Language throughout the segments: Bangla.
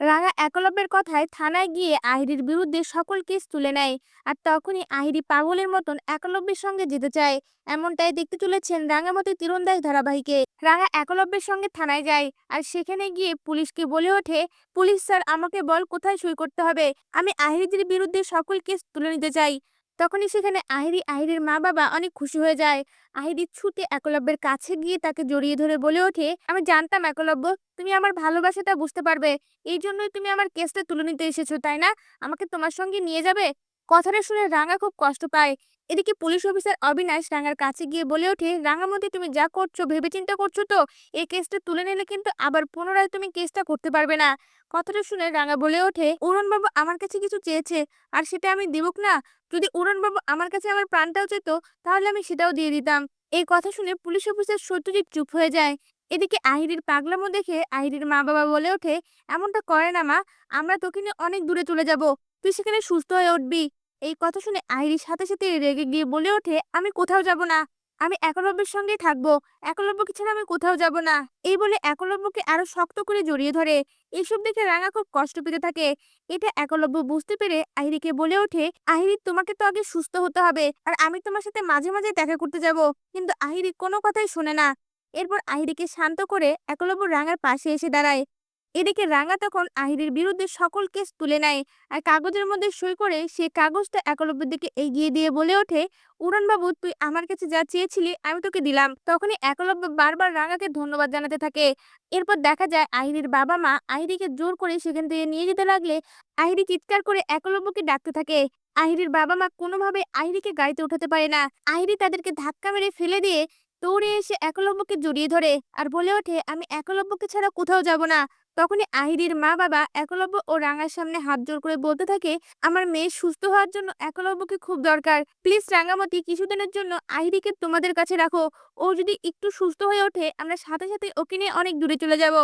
রাঙা একলব্যের কথায় থানায় গিয়ে আহিরির বিরুদ্ধে সকল কেস তুলে নেয়। আর তখনই আহিরি পাগলের মতন একলব্যের সঙ্গে যেতে চায়। এমনটাই দেখতে চলেছেন রাঙামতি তীরন্দাজ ধারাবাহিকে। রাঙা একলব্যের সঙ্গে থানায় যায় আর সেখানে গিয়ে পুলিশকে বলে ওঠে, পুলিশ স্যার, আমাকে বল কোথায় সই করতে হবে? আমি আহিরিদের বিরুদ্ধে সকল কেস তুলে নিতে চাই। তখনই সেখানে আহিরি আহিরির মা বাবা অনেক খুশি হয়ে যায়। আহিরি ছুটে একলব্যের কাছে গিয়ে তাকে জড়িয়ে ধরে বলে ওঠে, আমি জানতাম একলব্য, তুমি আমার ভালোবাসাটা বুঝতে পারবে। এই জন্যই তুমি আমার কেসটা তুলে নিতে এসেছ, তাই না? আমাকে তোমার সঙ্গে নিয়ে যাবে? কথাটা শুনে রাঙা খুব কষ্ট পায়। এদিকে পুলিশ অফিসার অবিনাশ রাঙার কাছে গিয়ে বলে ওঠে রাঙামতি তুমি যা করছ ভেবে চিন্তা করছ তো? এই কেসটা তুলে নিলে কিন্তু আবার পুনরায় তুমি কেসটা করতে পারবে না। কথাটা শুনে রাঙা বলে ওঠে, উড়নবাবু আমার কাছে কিছু চেয়েছে, আর সেটা আমি দেবক না? যদি উড়নবাবু আমার কাছে আমার প্রাণটাও চেত তাহলে আমি সেটাও দিয়ে দিতাম। এই কথা শুনে পুলিশ অফিসার সত্যজিৎ চুপ হয়ে যায়। এদিকে আহিরির পাগলামো দেখে আহিরির মা বাবা বলে ওঠে, এমনটা করে না মা, আমরা তোকে নিয়ে অনেক দূরে চলে যাব। তুই সেখানে সুস্থ হয়ে উঠবি। এই কথা শুনে আহিরির সাথে সাথে রেগে গিয়ে বলে ওঠে, আমি কোথাও যাব না। আমি একলব্যের সঙ্গেই থাকব। একলব্যকে ছাড়া আমি কোথাও যাব না। এই বলে একলব্যকে আরও শক্ত করে জড়িয়ে ধরে। এইসব দেখে রাঙা খুব কষ্ট পেতে থাকে। এটা একলব্য বুঝতে পেরে আহিরিকে বলে ওঠে আহিরি তোমাকে তো আগে সুস্থ হতে হবে আর আমি তোমার সাথে মাঝে মাঝে দেখা করতে যাব। কিন্তু আহিরি কোনো কথাই শোনে না। এরপর আহিরিকে শান্ত করে একলব্য রাঙার পাশে এসে দাঁড়ায়। এদিকে রাঙা তখন আহিরির বিরুদ্ধে সকল কেস তুলে নেয় আর কাগজের মধ্যে সই করে সে কাগজটা একলব্যের দিকে এগিয়ে দিয়ে বলে ওঠে, উড়নবাবু, তুই আমার কাছে যা চেয়েছিলি আমি তোকে দিলাম। তখনই একলব্য বারবার রাঙাকে ধন্যবাদ জানাতে থাকে। এরপর দেখা যায় আহিরির বাবা মা আহিরিকে জোর করে সেখান থেকে নিয়ে যেতে লাগলে আহিরি চিৎকার করে একলব্যকে ডাকতে থাকে। আহিরির বাবা মা কোনোভাবে আহিরিকে গাড়িতে উঠাতে পারে না। আহিরি তাদেরকে ধাক্কা মেরে ফেলে দিয়ে দৌড়ে এসে একলব্যকে জড়িয়ে ধরে আর বলে ওঠে, আমি একলব্যকে ছাড়া কোথাও যাব না। তখনই আহিরির মা বাবা একলব্য ও রাঙার সামনে হাত জোর করে বলতে থাকে, আমার মেয়ে সুস্থ হওয়ার জন্য একলব্যকে খুব দরকার। প্লিজ রাঙামতি কিছুদিনের জন্য আহিরিকে তোমাদের কাছে রাখো। ও যদি একটু সুস্থ হয়ে ওঠে, আমরা সাথে সাথে ওকে নিয়ে অনেক দূরে চলে যাব।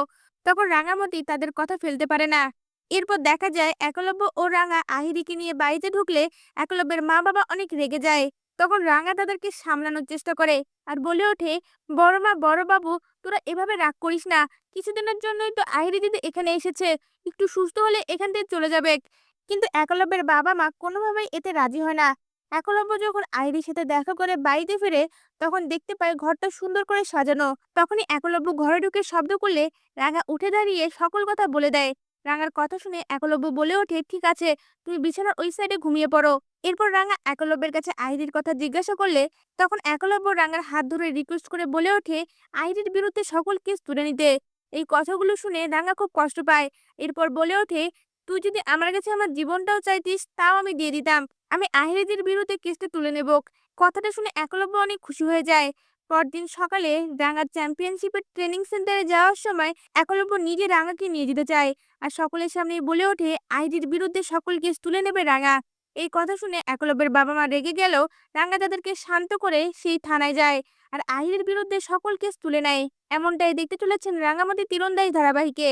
তখন রাঙামতি তাদের কথা ফেলতে পারে না। এরপর দেখা যায়, একলব্য ও রাঙা আহিরিকে নিয়ে বাড়িতে ঢুকলে একলব্যের মা বাবা অনেক রেগে যায়। তখন রাঙা তাদেরকে সামলানোর চেষ্টা করে। আর বলে ওঠে, বড় মা, বড় বাবু, তোরা এভাবে রাগ করিস না। কিছুদিনের জন্যই তো আহিরি দিদি এখানে এসেছে। একটু সুস্থ হলে এখান থেকে চলে যাবে। কিন্তু একলব্যের বাবা মা কোনোভাবেই এতে রাজি হয় না। একলব্য যখন আহিরির সাথে দেখা করে বাড়িতে ফিরে, তখন দেখতে পায় ঘরটা সুন্দর করে সাজানো। তখনই একলব্য ঘরে ঢুকে শব্দ করলে রাঙা উঠে দাঁড়িয়ে সকল কথা বলে দেয়। রাঙার কথা শুনে একলব্য বলে ওঠে, ঠিক আছে, তুমি বিছানার ওই সাইডে ঘুমিয়ে পড়ো। এরপর রাঙা একলব্যের কাছে আহিরির কথা জিজ্ঞাসা করলে, তখন একলব্য রাঙার হাত ধরে রিকোয়েস্ট করে বলে ওঠে আহিরির বিরুদ্ধে সকল কেস তুলে নিতে। এই কথাগুলো শুনে রাঙা খুব কষ্ট পায়। এরপর বলে ওঠে, তুই যদি আমার কাছে আমার জীবনটাও চাইতিস, তাও আমি দিয়ে দিতাম। আমি আহিরিদের বিরুদ্ধে কেসটা তুলে নেব। কথাটা শুনে একলব্য অনেক খুশি হয়ে যায়। পরদিন সকালে রাঙা চ্যাম্পিয়নশিপের ট্রেনিং সেন্টারে যাওয়ার সময় একলব্য নিজে রাঙাকে নিয়ে যেতে চায়। আর সকলের সামনে বলে ওঠে, আইডির বিরুদ্ধে সকলকে তুলে নেবে রাঙা এই কথা শুনে একলব্যের বাবা মা রেগে গেলেও রাঙা তাদেরকে শান্ত করে সেই থানায় যায় আর আইডির বিরুদ্ধে সকলকে তুলে নেয়। এমনটাই দেখতে চলেছেন রাঙামাটি তীরন্দাজ ধারাবাহিকে।